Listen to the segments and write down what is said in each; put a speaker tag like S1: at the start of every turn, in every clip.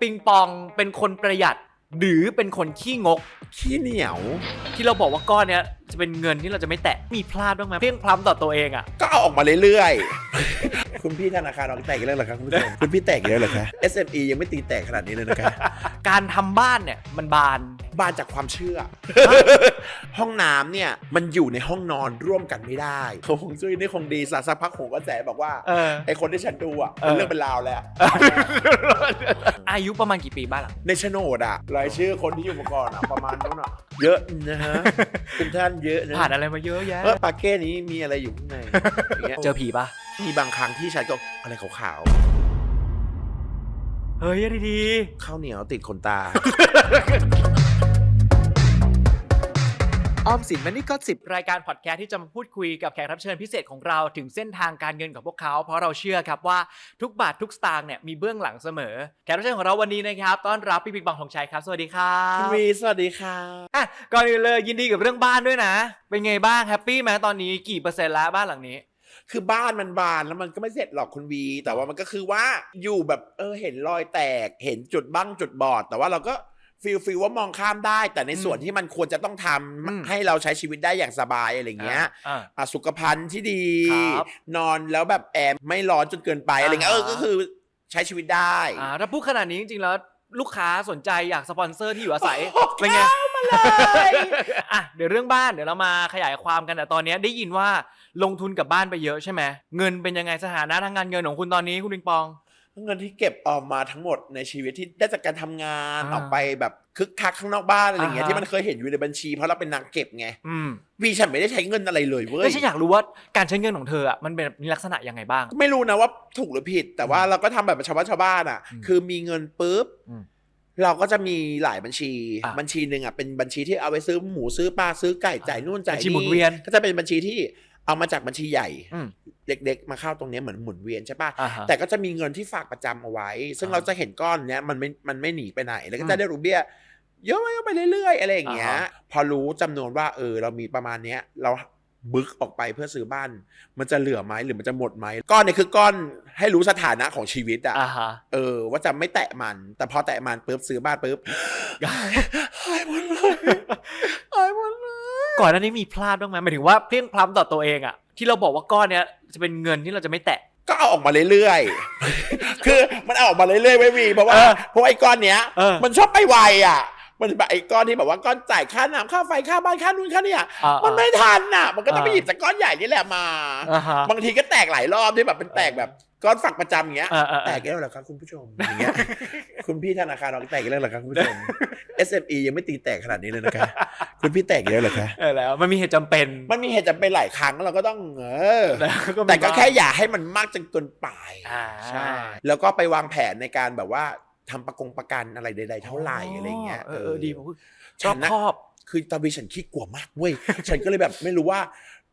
S1: ปิงปองเป็นคนประหยัด หรือเป็นคนขี้งก
S2: ขี้เหนียว
S1: ที่เราบอกว่าก้อนเนี้ยจะเป็นเงินที่เราจะไม่แตะมีพลาดบ้างไหมเพียงพล้ำต่อตัวเองอะ
S2: ก็เอาออกมาเรื่อยๆ คุณพี่ธนาคารออกแตกอีกแล้วเหรอครับคุณผู้ชมคุณพี่แตกอีกแล้วเหรอคะ SME ยังไม่ตีแตกขนาดนี้เลยนะคะ
S1: การทำบ้านเนี่ยมันบาน
S2: บ้านจากความเชื่อ ห้องน้ำเนี่ยมันอยู่ในห้องนอนร่วมกันไม่ได้เขาคงจุ้ยนี่คงดีสักสักพักของกระแสบอกว่า
S1: เออ
S2: ไอคนที่ฉันดูอะ
S1: เออ
S2: เป็นเรื่องเป็นราวแล้ว
S1: อายุประมาณกี่ปีบ้านหลัง
S2: ในโฉนดอะรายชื่อคนที่อยู่มาก่อนอะประมาณนั้นอะเยอะนะฮะคุณท่านเยอะนะ
S1: ผ่านอะไรมาเยอะแยะ
S2: เออปาเก้นี้มีอะไรอยู่ข้างในอย่างเงี้ย
S1: เจอผีปะ
S2: มีบางครั้งที่ฉันก็อะไรขาว
S1: เฮ้ยดี
S2: ๆข้าวเหนียวติดขนตา
S1: ออมสินมันนี่ก็สิบรายการพอดแคสต์ที่จะมาพูดคุยกับแขกรับเชิญพิเศษของเราถึงเส้นทางการเงินของพวกเขา เพราะเราเชื่อครับว่าทุกบาททุกสตางค์เนี่ยมีเบื้องหลังเสมอ แขกรับเชิญของเราวันนี้นะครับต้อนรับพี่บิ๊กบังทองชัยครับ สวัสดีครั
S2: คุณ
S1: บ
S2: วีสวัสดีค่ะ
S1: อะก่อนอื่นเลยยินดีกับเรื่องบ้านด้วยนะ เป็นไงบ้างแฮปปี้ไหมตอนนี้กี่เปอร์เซ็นต์แล้วบ้านหลังนี้
S2: คือบ้านมันบานแล้วมันก็ไม่เสร็จหรอกคุณวี แต่ว่ามันก็คือว่าอยู่แบบเออเห็นรอยแตกเห็นจุดบ้างจุดบอด แต่ว่าเราก็ ฟีลฟีลว่ามองข้ามได้ แต่ในส่วนที่มันควรจะต้องทำ
S1: อืม
S2: ให้เราใช้ชีวิตได้อย่างสบายอะไรอย่างเงี้ย
S1: อ่า
S2: อะสุขภัณฑ์ที่ดี
S1: ครับ
S2: นอนแล้วแบบแอร์ไม่ร้อนจนเกินไปอะไรเงี้ยเออ
S1: อ่าฮะ
S2: ก็คือใช้ชีวิตได้
S1: อ่าถ้าพูดขนาดนี้จริงๆแล้วลูกค้าสนใจอยากสปอนเซอร์ที่อยู่อาศัยเป็นไงอะเดี๋ยวเรื่องบ้านเดี๋ยวเรามาขยายความกันแต่ตอนนี้ได้ยินว่าลงทุนกับบ้านไปเยอะใช่ไหมเงินเป็นยังไงสถานะทางการเงินของคุณตอนนี้คุณปิงปอง
S2: เงินที่เก็บออกมาทั้งหมดในชีวิตที่ได้จากการทำงาน
S1: อ่า
S2: ออกไปแบบคึกคักข้างนอกบ้านอะไรอย่างเงี้ย
S1: อ่าฮะ
S2: ที่มันเคยเห็นอยู่ในบัญชี เพราะเราเป็นนางเก็บไง
S1: อืม
S2: วีฉันไม่ได้ใช้เงินอะไรเลยเว้ย
S1: แล้วฉันอยากรู้ว่าการใช้เงินของเธออะมันเป็นมีลักษณะยังไงบ้าง
S2: ไม่รู้นะว่าถูกหรือผิด แต่ว่าเราก็ทำแบบชาวบ้านชาวบ้านอะ
S1: อืม
S2: คือมีเงินปุ๊บ
S1: อืม
S2: เราก็จะมีหลายบัญชี
S1: อะ
S2: บัญชีหนึ่งอะเป็นบัญชีที่เอาไว้ซื้อหมูซื้อปลาซื้อไก่จ่ายนู่นจ่าย
S1: บัญชีหมุนเวียน
S2: ก็จะเป็นบัญชีที่ เอามาจากบัญชีใหญ่
S1: อืม
S2: เล็กๆ มาเข้าตรงเนี้ยเหมือนหมุนเวียนใช่ปะ
S1: อ่าฮะ
S2: แต่ก็จะมีเงินที่ฝากประจำเอาไว้ ซึ่ง
S1: อ่า
S2: เราจะเห็นก้อนเนี้ยมันไม่ มันไม่หนีไปไหน แล้วก็
S1: อืม
S2: จะได้รูเบี้ยเยอะไปเรื่อยๆอะไรอย่างเงี้ย
S1: อ่าฮะ
S2: พอรู้จำนวนว่า เออ เรามีประมาณเนี้ย เราบึกออกไปเพื่อซื้อบ้าน มันจะเหลือไหมหรือมันจะหมดไหมก้อนเนี่ยคือก้อนให้รู้สถานะของชีวิตอะ
S1: อ่าฮะ
S2: เออ ว่าจะไม่แตะมัน แต่พอแตะมันปุ๊บซื้อบ้านปุ๊บหายหมดเลย
S1: ก่อนหน้านี้มีพลาดบ้างไหมหมายถึงว่าเพียงพล้ำต่อตัวเองอะที่เราบอกว่าก้อนเนี้ยจะเป็นเงินที่เราจะไม่แตะ
S2: ก็เอาออกมาเรื่อยๆ คือมันเอาออกมาเรื่อยๆไม่มีเพราะว่า
S1: เออ
S2: เพราะว่าไอ้ก้อนเนี้ย
S1: เออ
S2: มันชอบไปไวอะ มันแบบไอ้ก้อนที่แบบว่าก้อนจ่ายค่าน้ำค่าไฟค่าบ้านค่านู่นค่านี่อะ
S1: อ่า
S2: มันไม่ทันอะ มันก็ต้องไป
S1: อ่า
S2: หยิบจากก้อนใหญ่นี่แหละมา
S1: อ่าฮะ
S2: บางทีก็แตกหลายรอบที่แบบเป็นแตกแบบก้อนฝักประจำอย่างเงี้ย
S1: เออเออเออ
S2: แตกแล้วเหรอครับคุณผู้ชมอย่างเงี้ย คุณพี่ธนาคารออกแตกแล้วเหรอครับคุณผู้ชม SME ยังไม่ตีแตกขนาดนี้เลยนะคะคุณพี่แตกแล้วเหรอคะ
S1: เออแล้วมันมีเหตุจำเป็น
S2: มันมีเหตุจำเป็นหลายครั้งเราก็ต้องเออ
S1: แล้วมี
S2: แต่ก็
S1: บ้าง
S2: แค่อย่าให้มันมากจนเกินไป
S1: อ่า
S2: ใช่ แล้วก็ไปวางแผนในการแบบว่า ทำประกงประกันอะไรใดๆเท่าไหร่อะไรเงี้ย
S1: เออเออดีผมช
S2: ฉั
S1: อบ
S2: นนะ
S1: ครอบ
S2: คือตอนวีฉันขี้กลัวมากเว้ย ฉันก็เลยแบบไม่รู้ว่า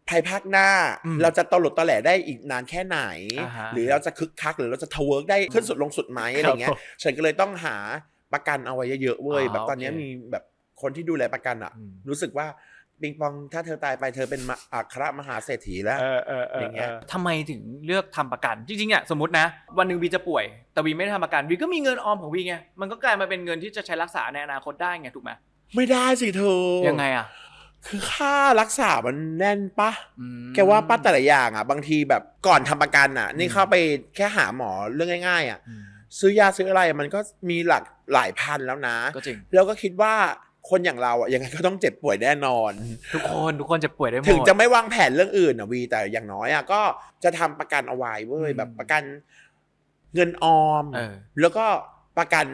S2: ภายภาคหน้า
S1: อืม
S2: เราจะตลดตะแหล่ได้อีกนานแค่ไหน
S1: อ่าฮะ
S2: หรือเราจะคึกคักหรือเราจะทะเวิร์กได้ขึ้นสุดลงสุดไหมอะไรเงี้
S1: ครั
S2: ย
S1: บผม
S2: ฉันก็เลยต้องหาประกันเอาไว้เยอะๆเว้ย
S1: อ๋อ
S2: แบบตอนเนี้ย
S1: โอเค
S2: มีแบบคนที่ดูแลประกันอะ
S1: อืม
S2: รู้สึกว่า ปิงปองถ้าเธอตายไปเธอเป็นมะอัครมหาเศรษฐีแล้ว
S1: เออเออเออ
S2: อย่างเงี้ย
S1: ทำไมถึงเลือกทำประกัน จริงๆอะสมมตินะ วันหนึ่งวีจะป่วย แต่วีไม่ได้ทำประกันวีก็มีเงินออมของวีไงมันก็กลายมาเป็นเงินที่จะใช้รักษาในอนาคตได้ไงถูกไหม
S2: ไม่ได้สิเธอ
S1: ยังไงอะ
S2: คือค่ารักษา มันแน่นปะ
S1: อืม
S2: แกว่าป้าแต่ละอย่างอะ บางทีแบบก่อนทำประกันอะ นี่
S1: อืม
S2: เข้าไปแค่หาหมอเรื่องง่าย ๆ อะ
S1: อืม
S2: ซื้อยาซื้ออะไรมันก็มีหลักหลายพันแล้วนะ
S1: ก็จริง
S2: แล้วก็คิดว่า คนอย่างเราอะยังไงก็ต้องเจ็บป่วยแน่นอน
S1: ทุกคนทุกคนจะป่วยได้หมด
S2: ถึงจะไม่วางแผนเรื่องอื่นอะวีแต่อย่างน้อยอะก็จะทำประกันเอาไว้เว้ย
S1: อืม
S2: แบบประกันเงินออม
S1: เออ
S2: แล้วก็ประกัน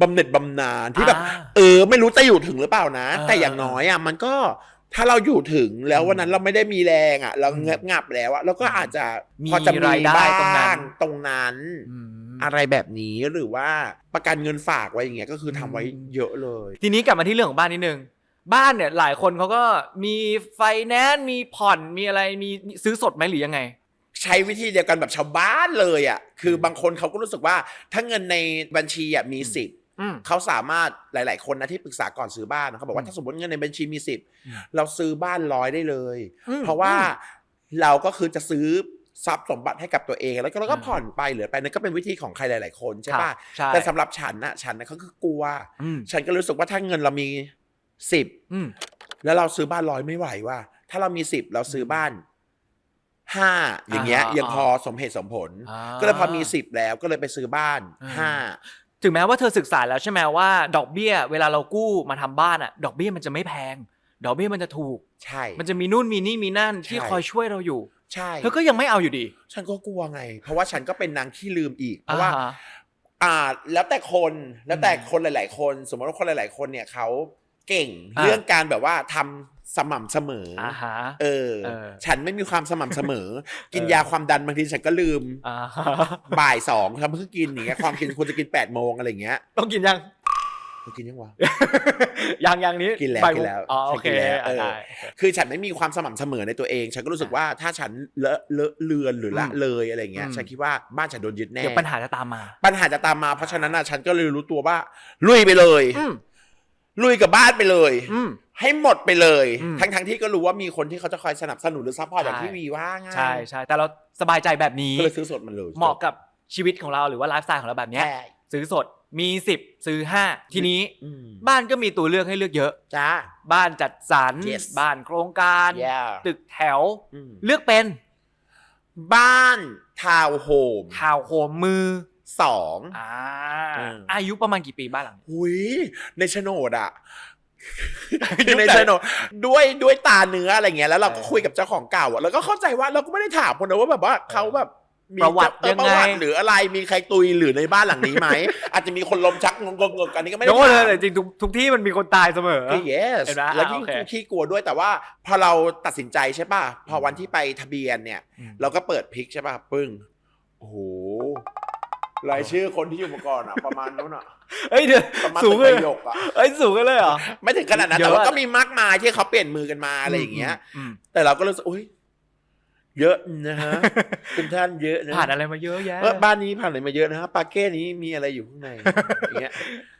S2: บำเหน็จบำนาญที่แบบ
S1: อ่า
S2: เออ ไม่รู้จะอยู่ถึงหรือเปล่านะ
S1: เออ
S2: แต่อย่างน้อยอะมันก็ถ้าเราอยู่ถึงแล้ว
S1: อืม
S2: วันนั้นเราไม่ได้มีแรงอะ เรา
S1: อืม
S2: เงบงับแล้วอะเราก็อาจจะ
S1: มี
S2: พอจะมี
S1: รายได้
S2: บ้
S1: ตรงนั้นา
S2: งตรงนั้น
S1: อืม
S2: อะไรแบบนี้หรือว่าประกันเงินฝากไว้อย่างเงี้ยก็คือทำไว้
S1: อืม
S2: เยอะเลย
S1: ทีนี้กลับมาที่เรื่องของบ้านนิดนึงบ้านเนี่ยหลายคนเขาก็มีไฟแนนซ์มีผ่อนมีอะไรมีซื้อสดไหมหรือยังไง
S2: ใช้วิธีเดียวกันแบบชาวบ้านเลยอะคือบางคนเขาก็รู้สึกว่าถ้าเงินในบัญชีอะมี
S1: อืม
S2: สิบ
S1: อืม
S2: เขาสามารถหลาย ๆ คนนะที่ปรึกษาก่อนซื้อบ้านนะเขาบอก
S1: อื
S2: ว่ามถ้าสมมติเงินในบัญชีมีสิบ
S1: อืม
S2: เราซื้อบ้านร้อยได้เลย
S1: อืม
S2: เพราะว่าเราก็คือจะซื้อ ทรัพย์สมบัติให้กับตัวเอง แล้วก็แล้วก็
S1: อ่า
S2: ผ่อนไปเหลือไปนั่นก็เป็นวิธีของใครหลาย ๆ คนใช่
S1: ครั
S2: ป่ะ
S1: บใช่
S2: แต่สำหรับฉันน่ะฉันน่ะก็คือกลัว
S1: อืม
S2: ฉันก็รู้สึกว่าถ้าเงินเรามีสิบ
S1: อืม
S2: แล้วเราซื้อบ้านร้อยไม่ไหวว่า ถ้าเรามีสิบเราซื้อบ้านห้าอย่างเงี้ย
S1: อ่าฮะ
S2: ยังพอสมเหตุสมผล
S1: อ่า
S2: ก็เลยพอมีสิบแล้วก็เลยไปซื้อบ้าน
S1: อ่า
S2: ห้า
S1: ถึงแม้ว่าเธอศึกษาแล้วใช่ไหมว่า ดอกเบี้ย เวลาเรากู้มาทำบ้านอะ ดอกเบี้ยมันจะไม่แพง ดอกเบี้ยมันจะถูก
S2: ใช่
S1: มันจะมีนู่นมีนี่มีนั่นที่
S2: ใช่
S1: คอยช่วยเราอยู่
S2: ใช่
S1: เธอก็ยังไม่เอาอยู่ดี
S2: ฉันก็กลัวไง เพราะว่าฉันก็เป็นนางขี้ลืมอีก เพราะว่า
S1: อ่ฮ
S2: อ่า แล้วแต่คนแล้วแต่
S1: อืม
S2: คนหลาย ๆ คน สมมติว่าคนหลาย ๆ คนเนี่ยเขาเก่ง
S1: อ่า
S2: เรื่องการแบบว่าทำสม่ำเสมออ
S1: อ่าฮะ
S2: เออ
S1: เออ
S2: ฉันไม่มีความสม่ำเสมอ กิน
S1: เออยา
S2: ความดันบางทีฉันก็ลืม
S1: อ่าฮะ
S2: บ่ายสองทำเพิ่งกินอย่างเงี้ยความกินควรจะกินแปดโมงอะไรอย่างเงี้ย
S1: ต้องกินยัง
S2: กูกินยังวะ
S1: ยังยังนี้
S2: กินแล้ว
S1: บ่ายโม
S2: กิ
S1: ง
S2: นแล้ว
S1: อ๋อโอเค
S2: กินแล้วเออ
S1: ได้
S2: คือฉันไม่มีความสม่ำเสมอในตัวเอง ฉันก็รู้สึกว่าถ้าฉันเลอะเลอะเลือนหรือละ
S1: อืม
S2: เลยอะไรเงี้ย
S1: อืม
S2: ฉันคิดว่าบ้านฉันโดนยึดแน่
S1: เดี๋ยวปัญหาจะตามมา
S2: ปัญหาจะตามมาเพราะฉะนั้นน่ะฉันก็เลยรู้ตัวว่าลุยไปเลย
S1: อืม
S2: ลุยกับบ้านไปเลย
S1: อืม
S2: ให้หมดไปเลย
S1: อืม
S2: ทั้งทั้งๆที่ก็รู้ว่ามีคนที่เขาจะคอยสนับสนุนหรือซัพพอร์ตอย่าง
S1: ใช่
S2: ที่วีว่าไง
S1: ใช่ใช่แต่เราสบายใจแบบนี้
S2: ก็เลยซื้อสดมันเลย
S1: เหมาะกับชีวิตของเราหรือว่าไลฟ์สไตล์ของเราแบบเนี้ย
S2: ใช่
S1: ซื้อสด มี10ซื้อ5ทีนี้
S2: อืม
S1: บ้านก็มีตัวเลือกให้เลือกเยอะ
S2: จ้า
S1: บ้านจัดสรร
S2: Yes
S1: บ้านโครงการ
S2: yeah
S1: ตึกแถว
S2: อืม
S1: เลือกเป็น
S2: บ้านทาวน์โฮม
S1: ทาวน์โฮมมือ
S2: สอง
S1: อ่า
S2: อืม
S1: อายุประมาณกี่ปีบ้านหลังนี้
S2: หุยในโฉนดอะคือในโฉนดด้วยด้วยตาเนื้ออะไรเงี้ยแล้วเราก็
S1: เออ
S2: คุยกับเจ้าของเก่าอะแล้วก็เข้าใจว่าเราก็ไม่ได้ถามคนนะว่าแบบว่าเขาแบบมี
S1: ประวัติ
S2: เออ
S1: ยังไง
S2: ประวัติหรืออะไรมีใครตุยหรือในบ้านหลังนี้ไหม อาจจะมีคนลมชักงงงงๆกันนี้ก็ไม่
S1: เดี๋
S2: ได้
S1: ยวก่อนเลย
S2: ถาม
S1: แต่จริงๆทุกทุกที่มันมีคนตายเสมอ
S2: ก็ yes
S1: เห็นไหม
S2: แล้ว
S1: อะ
S2: ยิ่ง
S1: โอเค
S2: ขี้กลัวด้วยแต่ว่า พอเราตัดสินใจใช่ป่ะ พอวันที่ไปทะเบียนเนี่ย
S1: อืม
S2: เราก็เปิดพลิกใช่ป่ะปึ้งโอ้โหรายชื่อคนที่อยู่มาก่อนอะ ประมาณนู้นอะ
S1: เอ้ยเดี๋ยว
S2: ประมาณ
S1: สู
S2: ตึ
S1: ง
S2: ก
S1: เลย
S2: ประโยคอะ
S1: เอ้ยสูงกันเลยเหรอ
S2: ไม่ถึงขนาดนั้น
S1: เยอะ
S2: แต่ว่าก็มีมากมายที่เขาเปลี่ยนมือกันมาอะไรอย่างเงี้ย
S1: อืม
S2: แต่เราก็รู้สึกอุ้ย เยอะนะฮะ คุณท่านเยอะนะ
S1: ผ่านอะไรมาเยอะแยะ
S2: เออบ้านนี้ผ่านอะไรมาเยอะนะฮะปาเก้นี้มีอะไรอยู่ข้างในอย่างเงี้ย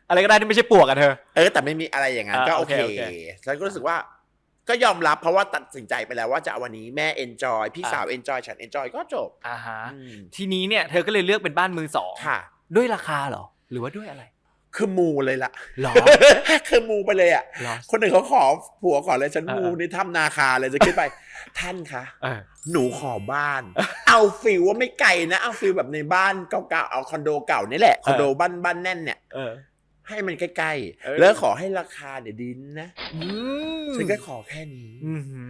S1: อะไรก็ได้ที่ไม่ใช่ปวกอะเธอ
S2: เออ แต่ไม่มีอะไรอย่างนั้น
S1: อ่า
S2: ก็โอ
S1: โอ
S2: เค
S1: เคโอเค
S2: ฉันก็รู้สึกว่า ก็ยอมรับเพราะว่าตัดสินใจไปแล้วว่าจะเอาวันนี้แม่เอนจอยพี่
S1: อ่า
S2: สาวเอนจอยฉันเอนจอยก็จบ
S1: อ่าฮะ
S2: อืม
S1: ทีนี้เนี่ยเธอก็เลยเลือกเป็นบ้านมือสอง
S2: ค่ะ
S1: ด้วยราคาเหรอ หรือว่าด้วยอะไร
S2: คือมูเลยล่ะ
S1: หรอ
S2: คือมูไปเลยอะ
S1: หรอ
S2: คนหนึ่งเขาขอผัวก่อนเลยฉัน
S1: เออ
S2: มูในถ้ำนาคาเลยจะขึ้นไป ท่านคะ
S1: เออ
S2: หนูขอบ้าน เอาฟิลว่าไม่ไกลนะ เอาฟิลแบบในบ้านเก่าๆ เอาคอนโดเก่านี่แหละ คอนโดบ้านบ้านแน่นเนี่ย
S1: เออ
S2: ให้มันใกล้
S1: เออ
S2: ๆ แล้วขอให้ราคาเนี่ยดีนะ
S1: อืม
S2: ฉันก็ขอแค่นี้
S1: อืมฮึ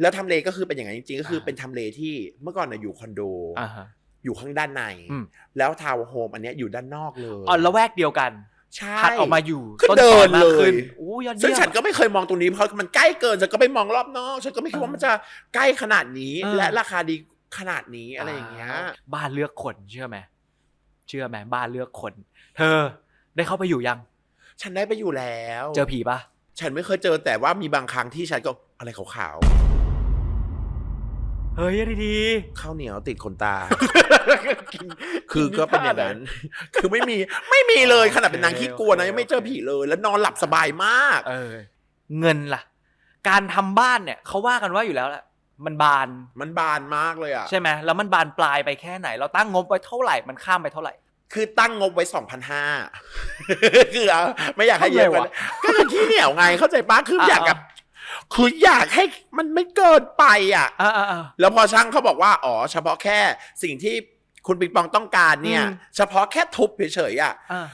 S2: แล้วทำเลก็คือเป็นอย่างนั้นจริงๆ ก็คือ
S1: อ่า
S2: เป็นทำเลที่เมื่อก่อนน่ะอยู่คอนโด
S1: อ่าฮะ
S2: อยู่ข้างด้านใน
S1: อืม
S2: แล้วทาวน์โฮมอันเนี้ยอยู่ด้านนอกเลย
S1: อ๋อละแวกเดียวกัน
S2: ใช่
S1: ถัดออกมาอยู่
S2: ก็
S1: ต้น
S2: เดิ
S1: ซอนมาก
S2: เลย
S1: ขึ้นโอ้ยอด
S2: ซึ่ง
S1: เยี่ยม
S2: ฉันก็ไม่เคยมองตรงนี้เพราะมันใกล้เกินฉันก็ไปมองรอบนอก ฉันก็ไม่คิดว่ามันจะใกล้ขนาดนี้
S1: เออ
S2: และราคาดีขนาดนี้อะไรอย่างเงี้ย
S1: บ้านเลือกคนเชื่อไหมเชื่อไหมบ้านเลือกคน เธอได้เข้าไปอยู่ยัง
S2: ฉันได้ไปอยู่แล้ว
S1: เจอผีปะ
S2: ฉันไม่เคยเจอแต่ว่ามีบางครั้งที่ฉันก็อะไรขาว
S1: เฮ้ยดี
S2: ๆข้าวเหนียวติดขนตา
S1: ๆกิน
S2: คือก็เป็นอย่างนั้น คือไม่มีไม่มีเลยขนาดเป็นนางขี้กลัวนะยังไม่เจอผีเลย แล้วนอนหลับสบายมาก
S1: เออ เงินล่ะ การทำบ้านเนี่ยเขาว่ากันว่าอยู่แล้วแหละมันบาน
S2: มันบานมากเลยอะ
S1: ใช่ไหมแล้วมันบานปลายไปแค่ไหน เราตั้งงบไว้เท่าไหร่มันข้ามไปเท่าไหร่
S2: คือตั้งงบไว้สองพันห้าคือเอาไม่อยากให้เยอะกว่า
S1: ทำไมวะ
S2: ก็คือขี้เหนียวไงเข้าใจปะคือ
S1: อ่า
S2: อยากกับ คืออยากให้มันไม่เกินไปอะ
S1: อ่าอ่าอ่า
S2: แล้วพอช่างเขาบอกว่า อ๋อ เฉพาะแค่สิ่งที่คุณปิงปองต้องการเนี่ย
S1: อืม
S2: เฉพาะแค่ทุบเฉยๆอะ
S1: อ่า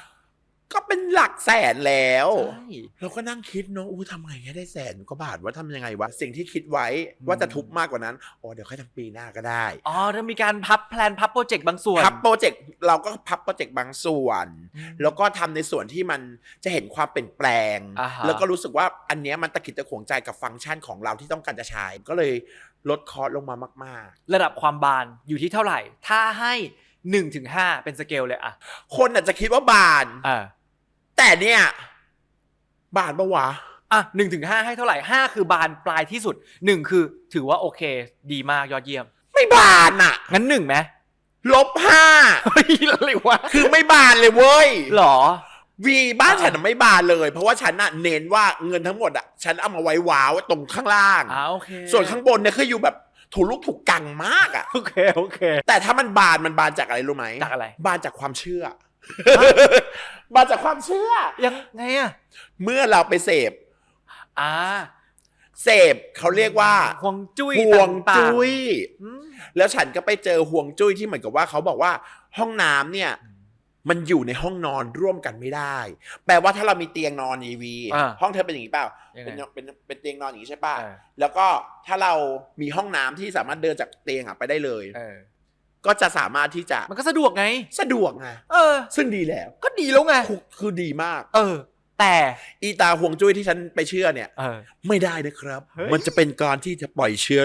S2: ก็เป็นหลักแสนแล้ว
S1: ใช่
S2: เราก็นั่งคิดเนาะอู้ทำไงให้ได้แสนกว่าบาทว่าทำยังไงวะ สิ่งที่คิดไว้ว่าจะทุบมากกว่านั้นอ๋อเดี๋ยวค่อยทำปีหน้าก็ได้
S1: อ๋อถ้ามีการพับแพลนพับโปรเจกต์บางส่วน
S2: พับโปรเจกต์เราก็พับโปรเจกต์บางส่วน
S1: อืม
S2: แล้วก็ทำในส่วนที่มันจะเห็นความเปลี่ยนแปลง
S1: อ่าฮะ
S2: แล้วก็รู้สึกว่าอันเนี้ยมันตะกิดตะขวงใจกับฟังก์ชันของเราที่ต้องการจะใช้ ก็เลยลดคอร์สลงมามาก
S1: ระดับความบานอยู่ที่เท่าไหร่ ถ้าให้หนึ่งถึงห้าเป็นสเกลเลยอะ
S2: ๆ คนอาจจะคิดว่าบาน
S1: อ่า
S2: แต่เนี่ย บานปะวะ
S1: อะหนึ่งถึงห้าให้เท่าไหร่ห้าคือบานปลายที่สุดหนึ่งคือถือว่าโอเค ดีมากยอดเยี่ยม
S2: ไม่บานอะ
S1: งั้นหนึ่งไหม
S2: ลบห้า
S1: เฮ้ยอะไรวะ
S2: คือไม่บานเลยเว้ย
S1: หรอ
S2: วีบ้านฉันนะไม่บานเลย เพราะว่าฉันน่ะเน้นว่าเงินทั้งหมดอะฉันเอามาไว้ว้าวไว้ตรงข้างล่าง
S1: อ่าโอเค
S2: ส่วนข้างบนเนี่ยคืออยู่แบบถูกลุกถูกกังมากอะ
S1: โอเคโอเค
S2: แต่ถ้ามันบานมันบานจากอะไรรู้ไหม
S1: จากอะไร
S2: บานจากความเชื่อ บานจากความเชื่อ
S1: ยังไงอะ
S2: เมื่อเราไปเสพ
S1: อ่า
S2: เสพเขาเรียกว่า
S1: ห่วงจุ้ย
S2: ห่วง
S1: ต่า
S2: จุ้ย
S1: ๆอืม
S2: แล้วฉันก็ไปเจอห่วงจุ้ยที่เหมือนกับว่าเขาบอกว่าห้องน้ำเนี่ย มันอยู่ในห้องนอนร่วมกันไม่ได้ แปลว่าถ้าเรามีเตียงนอนอีวี
S1: อ่า
S2: ห้องเธอเป็นอย่างนี้เปล่า
S1: ยังไง
S2: เป็นเป็นเป็นเตียงนอนอย่างนี้ใช่ป่ะ
S1: เออ
S2: แล้วก็ถ้าเรามีห้องน้ำที่สามารถเดินจากเตียงอะไปได้เลย
S1: เออ
S2: ก็จะสามารถที่จะ
S1: มันก็สะดวกไง
S2: สะดวกไง
S1: เออ
S2: ซึ่งดีแล้ว
S1: ก็ดีแล้วไง
S2: คือคือดีมาก
S1: เออ แต่
S2: อีตาห่วงจุ้ยที่ฉันไปเชื่อเนี่ย
S1: เออ
S2: ไม่ได้นะครับ
S1: เฮ้ย
S2: มันจะเป็นการที่จะปล่อยเชื้อ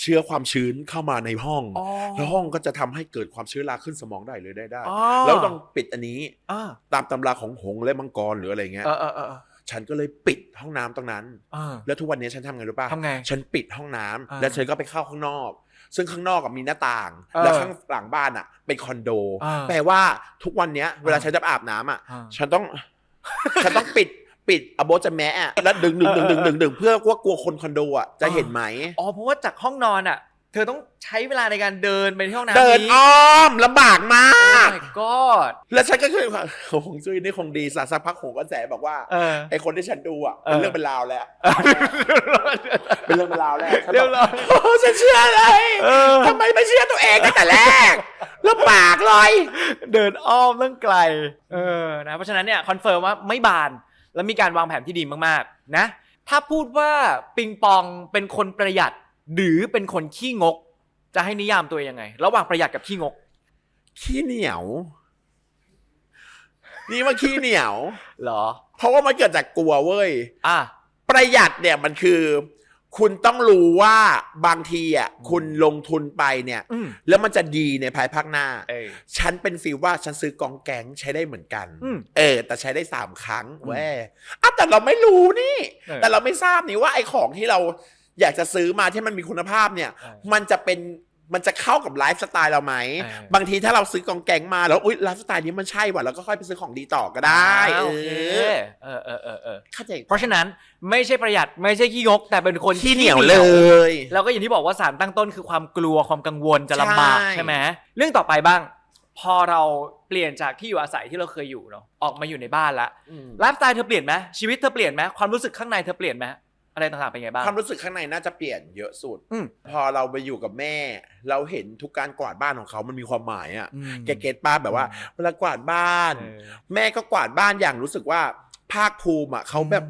S2: เชื้อความชื้นเข้ามาในห้อง
S1: อ๋อ
S2: แล้วห้องก็จะทำให้เกิดความเชื้อราขึ้นสมองได้เลยได้ได้
S1: อ๋อ
S2: แล้วต้องปิดอันนี้
S1: อ่า
S2: ตามตำราของหงส์และมังกรหรืออะไรเงี้ย
S1: เออเออเออ
S2: ฉันก็เลยปิดห้องน้ำตรงนั้น
S1: เออ
S2: แล้วทุกวันนี้ฉันทำไงรู้ป่ะ
S1: ทำไง
S2: ฉันปิดห้องน้ำ
S1: อ่า
S2: แล้วฉันก็ไปเข้าข้างนอก ซึ่งข้างนอกอะมีหน้าต่าง
S1: เออ
S2: แล้วข้างหลังบ้านอะ เป็นคอนโด
S1: อ่า
S2: แปลว่าทุกวันเนี้ย เวลาฉันจะอาบน้ำอะ
S1: อ่า
S2: ฉันต้อง ฉันต้องปิดปิดอโบจะแมะอะแล้วดึงดึงดึงดึงดึงดึงเพื่อว่ากลัวคนคอนโดอะจะเห็นไหม
S1: อ๋อเพราะว่าจากห้องนอนอะ เธอต้องใช้เวลาในการเดินไปที่ห้องน้ำ
S2: เดินอ้อมลำบากม
S1: โอ้า
S2: ก
S1: my god
S2: แล้วฉันก็เคยว่าโอ้โหจุ้ยนี่คงดีสักสักพักโหงกระแสบอกว่า
S1: เออ
S2: ไอคนที่ฉันดูอะ
S1: เออ
S2: เป็นเรื่องเป็นราวแล้วเป็นเรื่องเป็นราวแล้วฉัน
S1: เรีย
S2: บ
S1: บอกร้อย
S2: โอ้โหฉันเชื่อเลย
S1: เออ
S2: ทำไมไม่เชื่อตัวเองตั้งแต่แรกลำบากเลย
S1: เดินอ้อมตั้งไกลเออนะเพราะฉะนั้นเนี่ยคอนเฟิร์มว่าไม่บานแล้วมีการวางแผนที่ดีมากๆ นะ ถ้าพูดว่าปิงปองเป็นคนประหยัด หรือเป็นคนขี้งก จะให้นิยามตัวเองยังไง ระหว่างประหยัดกับขี้งก
S2: ขี้เหนียว นี่ว่าขี้เหนียว
S1: เหรอ
S2: เพราะว่ามันเกิดจากกลัวเว้ย
S1: อะ
S2: ประหยัดเนี่ยมันคือ คุณต้องรู้ว่าบางทีอะคุณลงทุนไปเนี่ย
S1: อืม
S2: แล้วมันจะดีในภายภาคหน้า
S1: เออ
S2: ฉันเป็นฟีลว่าฉันซื้อกองแกงใช้ได้เหมือนกัน
S1: อืม
S2: เออ แต่ใช้ได้สามครั้งแว่อะแต่เราไม่รู้นี่
S1: เออ
S2: แต่เราไม่ทราบนี่ว่าไอ้ของที่เรา อยากจะซื้อมาที่มันมีคุณภาพเนี่ย
S1: เออ
S2: มันจะเป็นมันจะเข้ากับไลฟ์สไตล์เราไหม
S1: เออ
S2: บางทีถ้าเราซื้อกองแกงมาแล้วอุ้ยไลฟ์สไตล์นี้มันใช่ว่ะเราก็ค่อยไปซื้อของดีต่อก็ได้
S1: อ่า
S2: เอ
S1: โอเค
S2: อ
S1: เออเออเออเออ
S2: เข้าใจ
S1: เพราะฉะนั้นไม่ใช่ประหยัดไม่ใช่ขี้งกแต่เป็นคน
S2: ขี้เหนียวเลย
S1: แล้วก็อย่างที่บอกว่าสารตั้งต้นคือความกลัวความกังวลจะลำบาก
S2: ใช่
S1: ใช่ไหมเรื่องต่อไปบ้าง พอเราเปลี่ยนจากที่อยู่อาศัยที่เราเคยอยู่เนาะออกมาอยู่ในบ้านละ
S2: อืม
S1: ไลฟ์สไตล์เธอเปลี่ยนไหมชีวิตเธอเปลี่ยนไหมความรู้สึกข้างในเธอเปลี่ยนไหม อะไรต่างๆเป็นไงบ้าง
S2: ความรู้สึกข้างในน่าจะเปลี่ยนเยอะสุด
S1: อืม
S2: พอเราไปอยู่กับแม่ เราเห็นทุกการกวาดบ้านของเขามันมีความหมายอะ
S1: อืม
S2: แกเก็ตป้าแบบว่าเวลากวาดบ้าน
S1: เออ
S2: แม่ก็กวาดบ้านอย่างรู้สึกว่าภาคภูมิอะเขาแบบ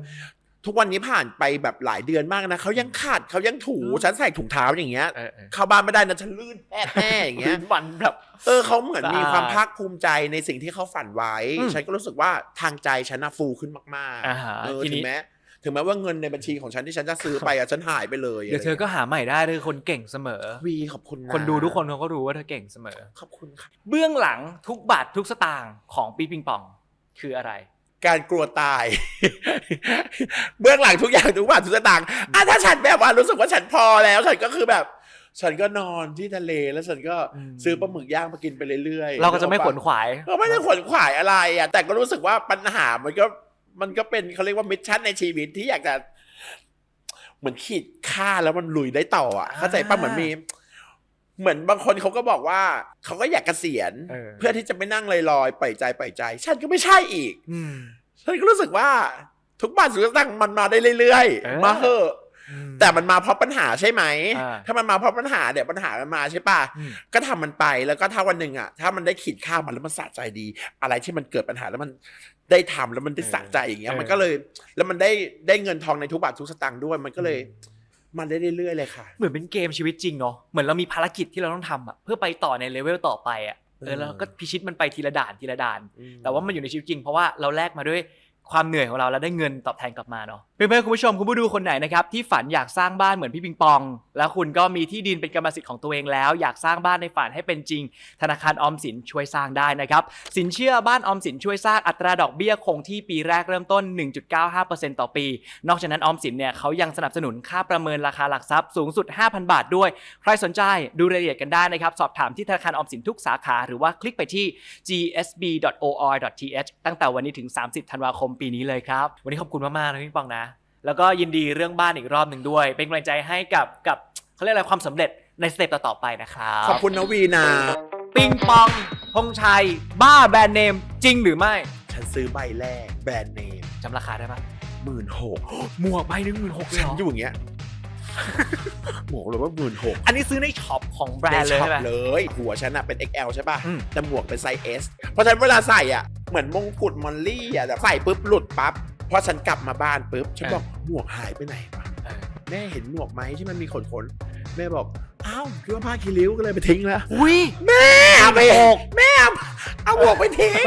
S2: ทุกวันนี้ผ่านไปแบบหลายเดือนมากนะเขายังขาดเขายังถู
S1: อืม
S2: ฉันใส่ถุงเท้าอย่างเงี้ย
S1: เออเออ
S2: เข้าบ้านไม่ได้นะฉันลื่นแอะแน่อย่างเงี้ย
S1: วันแบบ
S2: เออเขาเหมือนมี
S1: สะอาด
S2: ความภาคภูมิใจในสิ่งที่เขาฝันไว้
S1: อืม
S2: ฉันก็รู้สึกว่าทางใจฉันน่ะฟูขึ้นมาก
S1: อ่าฮะ
S2: ๆเออ
S1: ที
S2: ถึ
S1: นี้
S2: งแม้ ถึงแม้ว่าเงินในบัญชีของฉันที่ฉันจะซื้อไปอะฉันหายไปเลย
S1: เดี๋ยวเธอก็หาใหม่ได้เลยคนเก่งเสมอ
S2: วีขอบคุณนะ
S1: คนดูทุกคนเขาก็รู้ว่าเธอเก่งเสมอ
S2: ขอบคุณค่ะ
S1: เบื้องหลังทุกบาททุกสตางค์ของปีปิงปองคืออะไร
S2: การกลัวตาย เบื้องหลังทุกอย่างทุกบาททุกสตางค์อะถ้าฉันแบบว่ารู้สึกว่าฉันพอแล้ว ฉันก็คือแบบ ฉันก็นอนที่ทะเลแล้วฉันก็
S1: อืม
S2: ซื้อปลาหมึกย่างมากินไปเรื่อยๆ
S1: เราก็จะไม่ขวนขวาย
S2: ก็ไม่ได้ขวนขวายอะไรอะแต่ก็รู้สึกว่าปัญหามันก็ มันก็เป็นเขาเรียกว่ามิชชั่นในชีวิตที่อยากจะเหมือนขีดค่าแล้วมันลุยได้ต่ออะ
S1: อ่า
S2: เข้าใจป่ะเหมือนมี เหมือนบางคนเขาก็บอกว่าเขาก็อยากเกษียณ
S1: เออ
S2: เพื่อที่จะไม่นั่งลอยๆปล่อยใจปล่อยใจ ฉันก็ไม่ใช่อีก
S1: อืม
S2: ฉันก็รู้สึกว่าทุกบ้านสุขตั้งค์มันมาได้เรื่อย
S1: เออ
S2: ๆมาเหอะ แต่มันมาเพราะปัญหาใช่ไหม
S1: อ่า
S2: ถ้ามันมาเพราะปัญหาเดี๋ยวปัญหามันมาใช่ป่ะ
S1: อืม
S2: ก็ทำมันไปแล้วก็ถ้าวันหนึ่งอะ ถ้ามันได้ขีดค่ามันแล้วมันสะใจดี อะไรที่มันเกิดปัญหาแล้วมันได้ทำแล้วมันได้สะใจอย่างเงี้ย
S1: เออ
S2: มันก็เลย แล้วมันได้ได้เงินทองในทุกบาททุกสตางค์ด้วย มันก็เลย มันได้เรื่อยๆเลยค่ะ
S1: เหมือนเป็นเกมชีวิตจริงเนาะเหมือนเรามีภารกิจที่เราต้องทำอะเพื่อไปต่อในเลเวลต่อไปอะเอ
S2: เอ
S1: อ
S2: อ
S1: แล้วเราก็พิชิตมันไปทีละด่านทีละด่าน แต่ว่ามันอยู่ในชีวิตจริงเพราะว่าเราแลกมาด้วย ความเหนื่อยของเราแล้วได้เงินตอบแทนกลับมาเนาะเพื่อนๆคุณผู้ชมคุณผู้ดูคนไหนนะครับที่ฝันอยากสร้างบ้านเหมือนพี่ปิงปอง แล้วคุณก็มีที่ดินเป็นกรรมสิทธิ์ของตัวเองแล้ว อยากสร้างบ้านในฝันให้เป็นจริง ธนาคารออมสินช่วยสร้างได้นะครับสินเชื่อบ้านออมสินช่วยสร้างอัตราดอกเบี้ยคงที่ปีแรกเริ่มต้น 1.95%ต่อปี นอกจากนั้นออมสินเนี่ยเขายังสนับสนุนค่าประเมินราคาหลักทรัพย์สูงสุด 5,000 บาทด้วย ใครสนใจดูรายละเอียดกันได้นะครับสอบถามที่ธนาคารออมสินทุกสาขาหรือว่าคลิกไปที่ gsb.or.th ตั้งแต่วันนี้ถึง 30 ธันวาคมปีนี้เลยครับ วันนี้ขอบคุณมากๆนะพี่ปองนะ แล้วก็ยินดีเรื่องบ้านอีกรอบหนึ่งด้วย เป็นกำลังใจให้กับกับเขาเรียกอะไรความสำเร็จในสเต็ปต่อๆไปนะครับ
S2: ขอบคุณนะวีนา
S1: ปิงปองธงชัย บ้าแบรนด์เนมจริงหรือไม่
S2: ฉันซื้อใบแรกแบรนด์เนม
S1: จำราคาได้ปะ
S2: หมื่นหก
S1: หมวกใบหนึ่งหมื่นหกเลย
S2: ฉัน
S1: เหรอ
S2: อยู่อย่างเงี้ย หมวกเลยว่าหมื่นหก
S1: อันนี้ซื้อในช็อปของแบรนด์เลย
S2: ช็อ
S1: ใช่ไหม
S2: ปเลย หัวฉันอะเป็น XL ใช่ป่ะ
S1: อืม
S2: แต่หมวกเป็นไซส์ S เพราะฉะนั้นเวลาใส่อะเหมือนมงกุฎมอลลี่อะแบบใส่ปุ๊บหลุดปั๊บพอฉันกลับมาบ้านปุ๊บ ฉันบอกหมวกหายไปไหนวะ
S1: เออ
S2: แม่เห็นหมวกไหมที่มันมีขนขนๆแม่บอกอ้าวคิดว่าผ้าคีริ้วก็เลยไปทิ้งแล้ว
S1: อุ้ย
S2: แม่เอาไปหกแม่เอาเอาหมวกไปทิ้ง